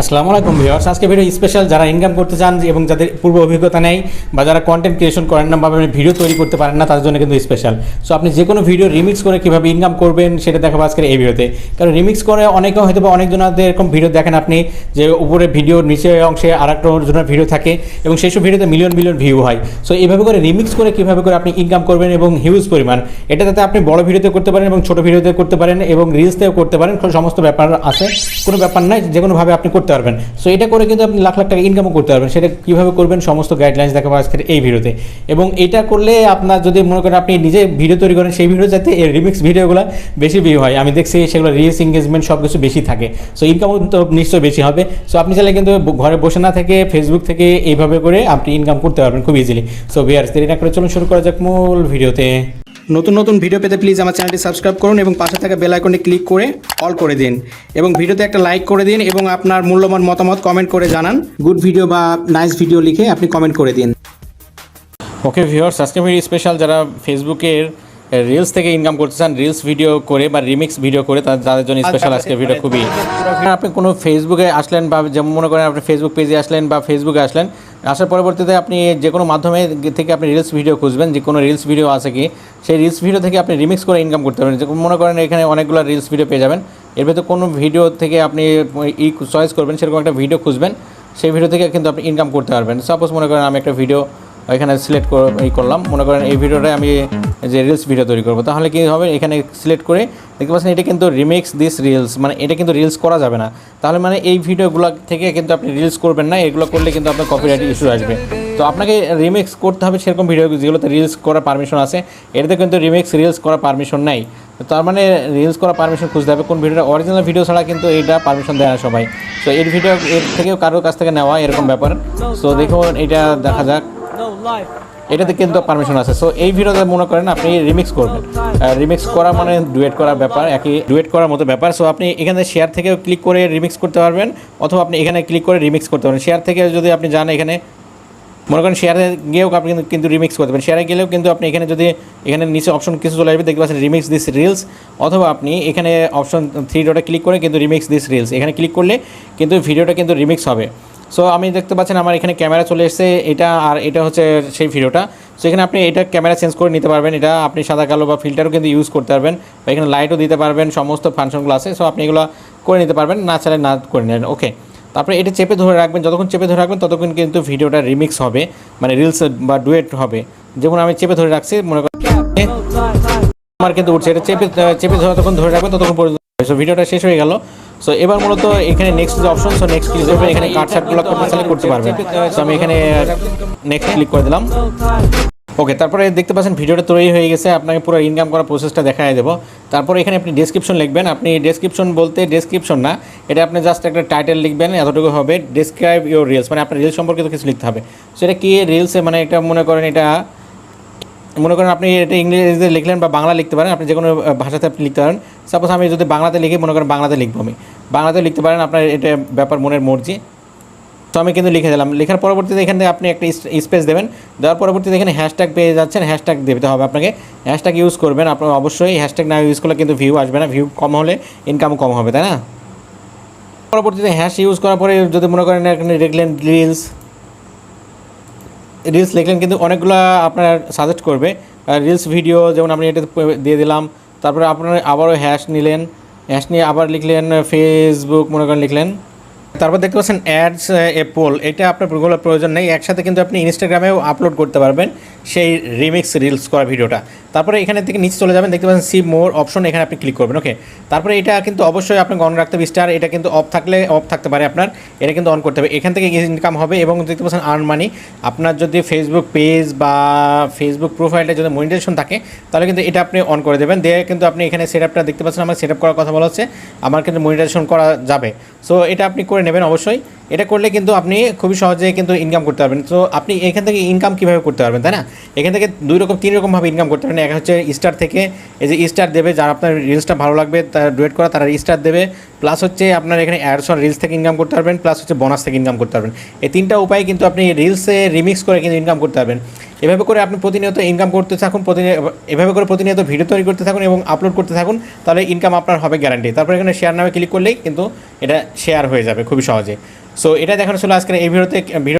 আসসালামু আলাইকুম ভিউয়ার্স। আজকে ভিডিও স্পেশাল যারা ইনকাম করতে চান এবং যাদের পূর্ব অভিজ্ঞতা নেই বা যারা কন্টেন্ট ক্রিয়েশন করেন না বা ভিডিও তৈরি করতে পারেন না, তাদের জন্য কিন্তু স্পেশাল সো আপনি যে কোনো ভিডিও রিমিক্স করে কীভাবে ইনকাম করবেন সেটা দেখাবো আজকের এই ভিডিওতে কারণ রিমিক্স করে অনেকে হয়তো বা অনেকজনাদের এরকম ভিডিও দেখেন আপনি যে উপরে ভিডিও নিচে অংশে আর একটা ভিডিও থাকে এবং সেই সব ভিডিওতে মিলিয়ন মিলিয়ন ভিউ হয়। সো এইভাবে করে রিমিক্স করে কীভাবে করে আপনি ইনকাম করবেন এবং হিউজ পরিমাণ, এটা যাতে আপনি বড় ভিডিওতে করতে পারেন এবং ছোটো ভিডিওতে করতে পারেন এবং রিলসতেও করতে পারেন সমস্ত ব্যাপার আছে। কোনো ব্যাপার নাই, যে কোনোভাবে আপনি করতে পারবেন। সো এটা করে কিন্তু আপনি লাখ লাখ টাকা ইনকামও করতে পারবেন। সেটা কীভাবে করবেন, সমস্ত গাইডলাইন্স দেখাবো আজকের এই ভিডিওতে। এবং এটা করলে আপনার যদি মনে করেন আপনি নিজে ভিডিও তৈরি করেন, সেই ভিডিও যাতে রিমিক্স ভিডিওগুলো বেশি ভিউ হয়। আমি দেখছি সেগুলো রিলস এঙ্গেজমেন্ট সব কিছু বেশি থাকে। সো ইনকামও তো নিশ্চয়ই বেশি হবে। সো আপনি চাইলে কিন্তু ঘরে বসে না থেকে ফেসবুক থেকে এইভাবে করে আপনি ইনকাম করতে পারবেন খুব ইজিলি সো ভিয়ার্স দেরি না করে চলুন শুরু করা যাক মূল ভিডিওতে। নতুন নতুন ভিডিও পেতে প্লিজ আমার চ্যানেলটি সাবস্ক্রাইব করুন এবং পাশে থাকা বেল আইকনে ক্লিক করে অল করে দিন। এবং ভিডিওতে একটা লাইক করে দিন এবং আপনার মূল্যবান মতামত কমেন্ট করে জানান। গুড ভিডিও বা নাইস ভিডিও লিখে আপনি কমেন্ট করে দিন। ওকে ভিউয়ার্স আজকে ভিডিও স্পেশাল যারা ফেসবুকের রিলস থেকে ইনকাম করতে চান রিলস ভিডিও করে বা রিমিক্স ভিডিও করে তাদের তাদের জন্য স্পেশাল আজকে ভিডিও খুবই। আপনি কোনো ফেসবুকে আসলেন বা যেমন মনে করেন আপনি ফেসবুক পেজে আসলেন বা ফেসবুকে আসলেন আসার পরবর্তীতে আপনি যে কোনো মাধ্যমে থেকে আপনি রিলস ভিডিও খুঁজবেন, যে কোনো রিলস ভিডিও আছে কি, সেই রিলস ভিডিও থেকে আপনি রিমিক্স করে ইনকাম করতে পারেন যেমন মনে করেন এখানে অনেকগুলো রিলস ভিডিও পেয়ে যাবেন। এর ভেতর কোনো ভিডিও থেকে আপনি ই চয়েস করবেন, সেরকম একটা ভিডিও খুঁজবেন, সেই ভিডিও থেকে কিন্তু আপনি ইনকাম করতে পারবেন। সাপোজ মনে করেন আমি একটা ভিডিও এখানে সিলেক্ট এই করলাম। মনে করেন এই ভিডিওটায় আমি যে রিলস ভিডিও তৈরি করব, তাহলে কী হবে? এখানে সিলেক্ট করে দেখতে পাচ্ছেন, এটা কিন্তু রিমিক্স দিস রিলস মানে এটা কিন্তু রিলস করা যাবে না। তাহলে মানে এই ভিডিওগুলো থেকে কিন্তু আপনি রিলস করবেন না, এগুলো করলে কিন্তু আপনার কপিরাইট ইস্যু আসবে। তো আপনাকে রিমিক্স করতে হবে সেরকম ভিডিও যেগুলোতে রিলস করার পারমিশন আছে। এটাতে কিন্তু রিমিক্স রিলস করার পারমিশন নাই। তার মানে রিলস করার পারমিশন খুঁজতে হবে। কোন ভিডিওটা অরিজিনাল ভিডিও ছাড়া কিন্তু এটা পারমিশন দেয় না সবাই। তো এর ভিডিও এর থেকেও কারোর কাছ থেকে নেওয়া এরকম ব্যাপার। সো দেখুন, এটা দেখা যাক। এটাতে কিন্তু পারমিশন আছে। সো এই ভিডিওতে মনে করেন আপনি রিমিক্স করবেন। রিমিক্স করা মানে ডুয়েট করার ব্যাপার একই ডুয়েট করার মতো ব্যাপার। সো আপনি এখানে শেয়ার থেকেও ক্লিক করে রিমিক্স করতে পারবেন অথবা আপনি এখানে ক্লিক করে রিমিক্স করতে পারবেন। শেয়ার থেকে যদি আপনি যান এখানে মনে করেন শেয়ারে গিয়েও আপনি কিন্তু- কিন্তু রিমিক্স করতে পারেন। শেয়ারে গেলেও কিন্তু আপনি এখানে যদি এখানে নিচে অপশন কিছু চলে আসবে দেখতে পাচ্ছেন রিমিক্স দিস রিলস অথবা আপনি এখানে অপশন থ্রি ডটে ক্লিক করে কিন্তু রিমিক্স দিস রিলস এখানে ক্লিক করলে কিন্তু ভিডিওটা কিন্তু রিমিক্স হবে। সো আমি দেখতে পাচ্ছেন আমার এখানে ক্যামেরা চলে এসেছে। এটা আর এটা হচ্ছে সেই ভিডিওটা। সো এখানে আপনি এটা ক্যামেরা চেঞ্জ করে নিতে পারবেন। এটা আপনি সাদা, কালো বা ফিল্টারও কিন্তু ইউজ করতে পারবেন বা এখানে লাইটও দিতে পারবেন। সমস্ত ফাংশনগুলো আছে। সো আপনি এগুলো করে নিতে পারবেন। না চাইলে না করে নেন। ওকে তারপরে এটা চেপে ধরে রাখবেন। যতক্ষণ চেপে ধরে রাখবেন, ততক্ষণ কিন্তু ভিডিওটা রিমিক্স হবে। মানে রিলস বা ডুয়েট হবে। যেমন আমি চেপে ধরে রাখছি, মনে করেন আমার কিন্তু উঠছে। এটা চেপে চেপে ধরে যতক্ষণ ধরে রাখবেন, ততক্ষণ পর্যন্ত ভিডিওটা শেষ হয়ে গেল। সো এবার মূলত এখানে নেক্সট যে অপশন সো নেক্সট ক্লিক করবেন, এখানে কাট শার্টগুলো সিলেক্ট করতে পারবেন। সো আমি এখানে নেক্সট ক্লিক করে দিলাম। ওকে তারপরে দেখতে পাচ্ছেন ভিডিওটা তৈরি হয়ে গেছে, আপনাকে পুরো ইনকাম করার প্রসেসটা দেখায় দেবো। তারপরে এখানে আপনি ডেসক্রিপশন লিখবেন। আপনি ডেসক্রিপশন বলতে ডেসক্রিপশন না, এটা আপনি জাস্ট একটা টাইটেল লিখবেন, এতটুকু হবে ডেসক্রাইব ইউর রিলস মানে আপনার রিলস সম্পর্কে তো কিছু লিখতে হবে। সো এটা কি রিলসে মানে এটা মনে করেন এটা মনে করেন আপনি এটা ইংরেজিতে লিখলেন বা বাংলা লিখতে পারেন, আপনি যে কোনো ভাষাতে আপনি লিখতে পারেন। সাপোজ আমি যদি বাংলাতে লিখি, মনে করেন বাংলাতে লিখব আমি। বাংলাতে লিখতে পারেন, আপনার এটা ব্যাপার মনের মর্জি। তো আমি কিন্তু লিখে দিলাম। লেখার পরবর্তীতে এখান থেকে আপনি একটা স্পেস দেবেন। দেওয়ার পরবর্তীতে এখানে হ্যাশট্যাগ পেয়ে যাচ্ছেন হ্যাশট্যাগ দিতে হবে আপনাকে। হ্যাশট্যাগ ইউজ করবেন, আপনার অবশ্যই হ্যাশট্যাগ না ইউজ করলে কিন্তু ভিউ আসবে না। ভিউ কম হলে ইনকামও কম হবে, তাই না? পরবর্তীতে হ্যাশ ইউজ করার পরে যদি মনে করেন এখানে লিখলেন রিলস রিলস লিখলেন কিন্তু অনেকগুলো আপনার সাজেস্ট করবে। রিলস ভিডিও যেমন আপনি এটা দিয়ে দিলাম, তারপরে আপনার আবারও হ্যাশ নিলেন। হ্যাশ নিয়ে আবার লিখলেন ফেসবুক মনে করেন লিখলেন। তারপর দেখতে পাচ্ছেন অ্যাডস পোল এটা আপনার গুগল প্রয়োজন নেই। একসাথে কিন্তু আপনি ইনস্টাগ্রামেও আপলোড করতে পারবেন সেই রিমিক্স রিলস করা ভিডিওটা তারপরে এখানে থেকে নিচে চলে যাবেন, দেখতে পাচ্ছেন সি মোর অপশন এখানে আপনি ক্লিক করবেন ওকে তারপরে এটা কিন্তু অবশ্যই আপনাকে অন রাখতে হবে স্টার এটা কিন্তু অফ থাকলে অফ থাকতে পারে আপনার, এটা কিন্তু অন করতে হবে। এখান থেকে ইনকাম হবে এবং দেখতে পাচ্ছেন আর্ন মানি আপনার যদি ফেসবুক পেজ বা ফেসবুক প্রোফাইলটা যদি মনিটাইজেশন থাকে, তাহলে কিন্তু এটা আপনি অন করে দেবেন। দিয়ে কিন্তু আপনি এখানে সেট আপটা দেখতে পাচ্ছেন, আমার সেট আপ করার কথা বলা হচ্ছে, আমার কিন্তু মনিটাইজেশন করা যাবে। সো এটা আপনি করে নেবেন অবশ্যই। এটা করলে কিন্তু আপনি খুবই সহজে কিন্তু ইনকাম করতে পারবেন। তো আপনি এখান থেকে ইনকাম কীভাবে করতে পারবেন, তাই না? এখান থেকে দুই রকম, তিন রকমভাবে ইনকাম করতে পারেন এক হচ্ছে স্টার থেকে, এই যে স্টার দেবে, যারা আপনার রিলসটা ভালো লাগবে, তারা ডুয়েট করা, তারা স্টার দেবে। প্লাস হচ্ছে আপনার এখানে অ্যাডস অন রিলস থেকে ইনকাম করতে পারবেন প্লাস হচ্ছে বোনাস থেকে ইনকাম করতে পারবেন। এই তিনটা উপায় কিন্তু আপনি রিলসে রিমিক্স করে কিন্তু ইনকাম করতে পারবেন। এভাবে করে আপনি প্রতিনিয়ত ইনকাম করতে থাকুন প্রতিনিয়ত এভাবে করে প্রতিনিয়ত ভিডিও তৈরি করতে থাকুন এবং আপলোড করতে থাকুন, তাহলে ইনকাম আপনার হবে গ্যারান্টি তারপর এখানে শেয়ার নামে ক্লিক করলেই কিন্তু এটা শেয়ার হয়ে যাবে খুবই সহজে। সো এটা দেখানো ছিল আজকের এই ভিডিওতে, ভিডিও